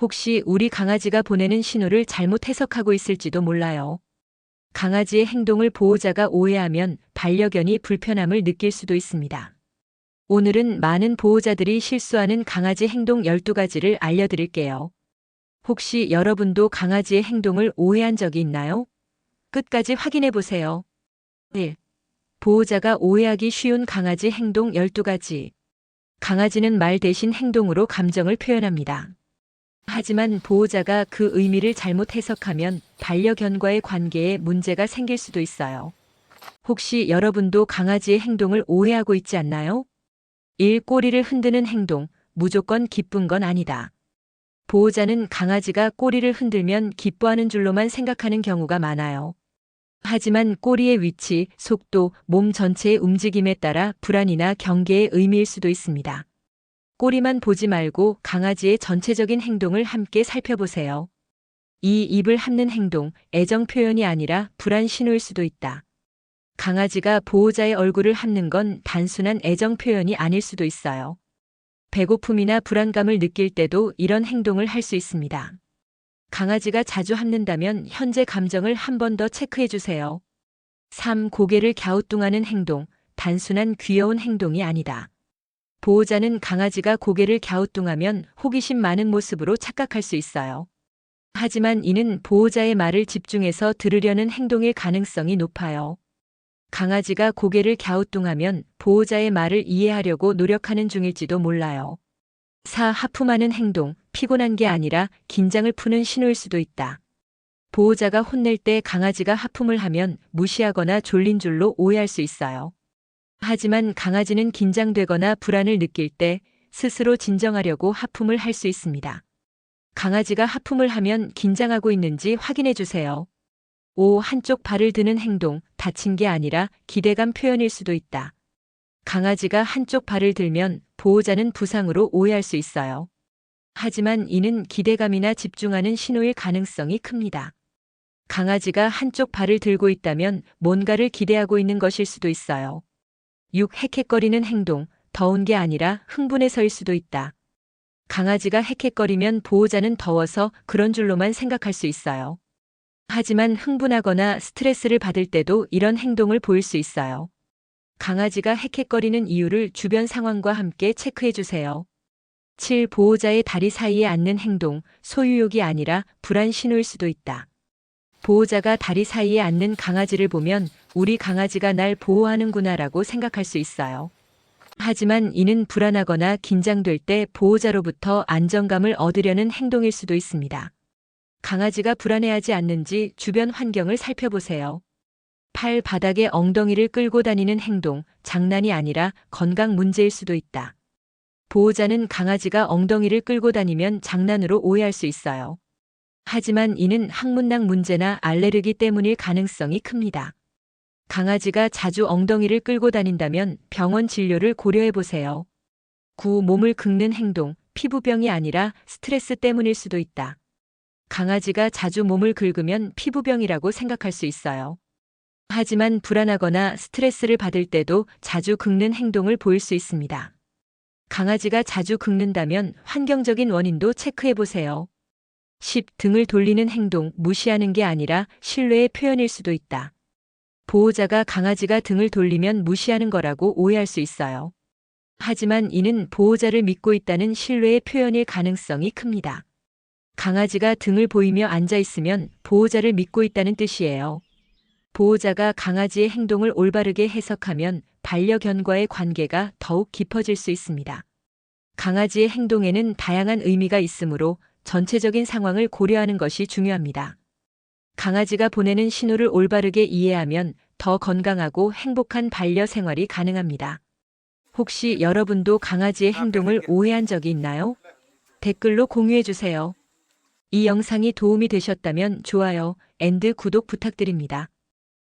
혹시 우리 강아지가 보내는 신호를 잘못 해석하고 있을지도 몰라요. 강아지의 행동을 보호자가 오해하면 반려견이 불편함을 느낄 수도 있습니다. 오늘은 많은 보호자들이 실수하는 강아지 행동 12가지를 알려드릴게요. 혹시 여러분도 강아지의 행동을 오해한 적이 있나요? 끝까지 확인해 보세요. 1. 보호자가 오해하기 쉬운 강아지 행동 12가지. 강아지는 말 대신 행동으로 감정을 표현합니다. 하지만 보호자가 그 의미를 잘못 해석하면 반려견과의 관계에 문제가 생길 수도 있어요. 혹시 여러분도 강아지의 행동을 오해하고 있지 않나요? 1. 꼬리를 흔드는 행동, 무조건 기쁜 건 아니다. 보호자는 강아지가 꼬리를 흔들면 기뻐하는 줄로만 생각하는 경우가 많아요. 하지만 꼬리의 위치, 속도, 몸 전체의 움직임에 따라 불안이나 경계의 의미일 수도 있습니다. 꼬리만 보지 말고 강아지의 전체적인 행동을 함께 살펴보세요. 이 입을 함는 행동, 애정 표현이 아니라 불안 신호일 수도 있다. 강아지가 보호자의 얼굴을 함는 건 단순한 애정 표현이 아닐 수도 있어요. 배고픔이나 불안감을 느낄 때도 이런 행동을 할 수 있습니다. 강아지가 자주 함는다면 현재 감정을 한 번 더 체크해 주세요. 3. 고개를 갸우뚱하는 행동, 단순한 귀여운 행동이 아니다. 보호자는 강아지가 고개를 갸우뚱하면 호기심 많은 모습으로 착각할 수 있어요. 하지만 이는 보호자의 말을 집중해서 들으려는 행동일 가능성이 높아요. 강아지가 고개를 갸우뚱하면 보호자의 말을 이해하려고 노력하는 중일지도 몰라요. 4. 하품하는 행동, 피곤한 게 아니라 긴장을 푸는 신호일 수도 있다. 보호자가 혼낼 때 강아지가 하품을 하면 무시하거나 졸린 줄로 오해할 수 있어요. 하지만 강아지는 긴장되거나 불안을 느낄 때 스스로 진정하려고 하품을 할 수 있습니다. 강아지가 하품을 하면 긴장하고 있는지 확인해 주세요. 5. 한쪽 발을 드는 행동, 다친 게 아니라 기대감 표현일 수도 있다. 강아지가 한쪽 발을 들면 보호자는 부상으로 오해할 수 있어요. 하지만 이는 기대감이나 집중하는 신호일 가능성이 큽니다. 강아지가 한쪽 발을 들고 있다면 뭔가를 기대하고 있는 것일 수도 있어요. 6. 헥헥거리는 행동, 더운 게 아니라 흥분해서일 수도 있다. 강아지가 헥헥거리면 보호자는 더워서 그런 줄로만 생각할 수 있어요. 하지만 흥분하거나 스트레스를 받을 때도 이런 행동을 보일 수 있어요. 강아지가 헥헥거리는 이유를 주변 상황과 함께 체크해 주세요. 7. 보호자의 다리 사이에 앉는 행동, 소유욕이 아니라 불안 신호일 수도 있다. 보호자가 다리 사이에 앉는 강아지를 보면 우리 강아지가 날 보호하는구나라고 생각할 수 있어요. 하지만 이는 불안하거나 긴장될 때 보호자로부터 안정감을 얻으려는 행동일 수도 있습니다. 강아지가 불안해하지 않는지 주변 환경을 살펴보세요. 8. 바닥에 엉덩이를 끌고 다니는 행동, 장난이 아니라 건강 문제일 수도 있다. 보호자는 강아지가 엉덩이를 끌고 다니면 장난으로 오해할 수 있어요. 하지만 이는 항문낭 문제나 알레르기 때문일 가능성이 큽니다. 강아지가 자주 엉덩이를 끌고 다닌다면 병원 진료를 고려해 보세요. 9. 몸을 긁는 행동, 피부병이 아니라 스트레스 때문일 수도 있다. 강아지가 자주 몸을 긁으면 피부병이라고 생각할 수 있어요. 하지만 불안하거나 스트레스를 받을 때도 자주 긁는 행동을 보일 수 있습니다. 강아지가 자주 긁는다면 환경적인 원인도 체크해 보세요. 10. 등을 돌리는 행동, 무시하는 게 아니라 신뢰의 표현일 수도 있다. 보호자가 강아지가 등을 돌리면 무시하는 거라고 오해할 수 있어요. 하지만 이는 보호자를 믿고 있다는 신뢰의 표현일 가능성이 큽니다. 강아지가 등을 보이며 앉아 있으면 보호자를 믿고 있다는 뜻이에요. 보호자가 강아지의 행동을 올바르게 해석하면 반려견과의 관계가 더욱 깊어질 수 있습니다. 강아지의 행동에는 다양한 의미가 있으므로 전체적인 상황을 고려하는 것이 중요합니다. 강아지가 보내는 신호를 올바르게 이해하면 더 건강하고 행복한 반려 생활이 가능합니다. 혹시 여러분도 강아지의 행동을 오해한 적이 있나요? 댓글로 공유해 주세요. 이 영상이 도움이 되셨다면 좋아요, 앤드 구독 부탁드립니다.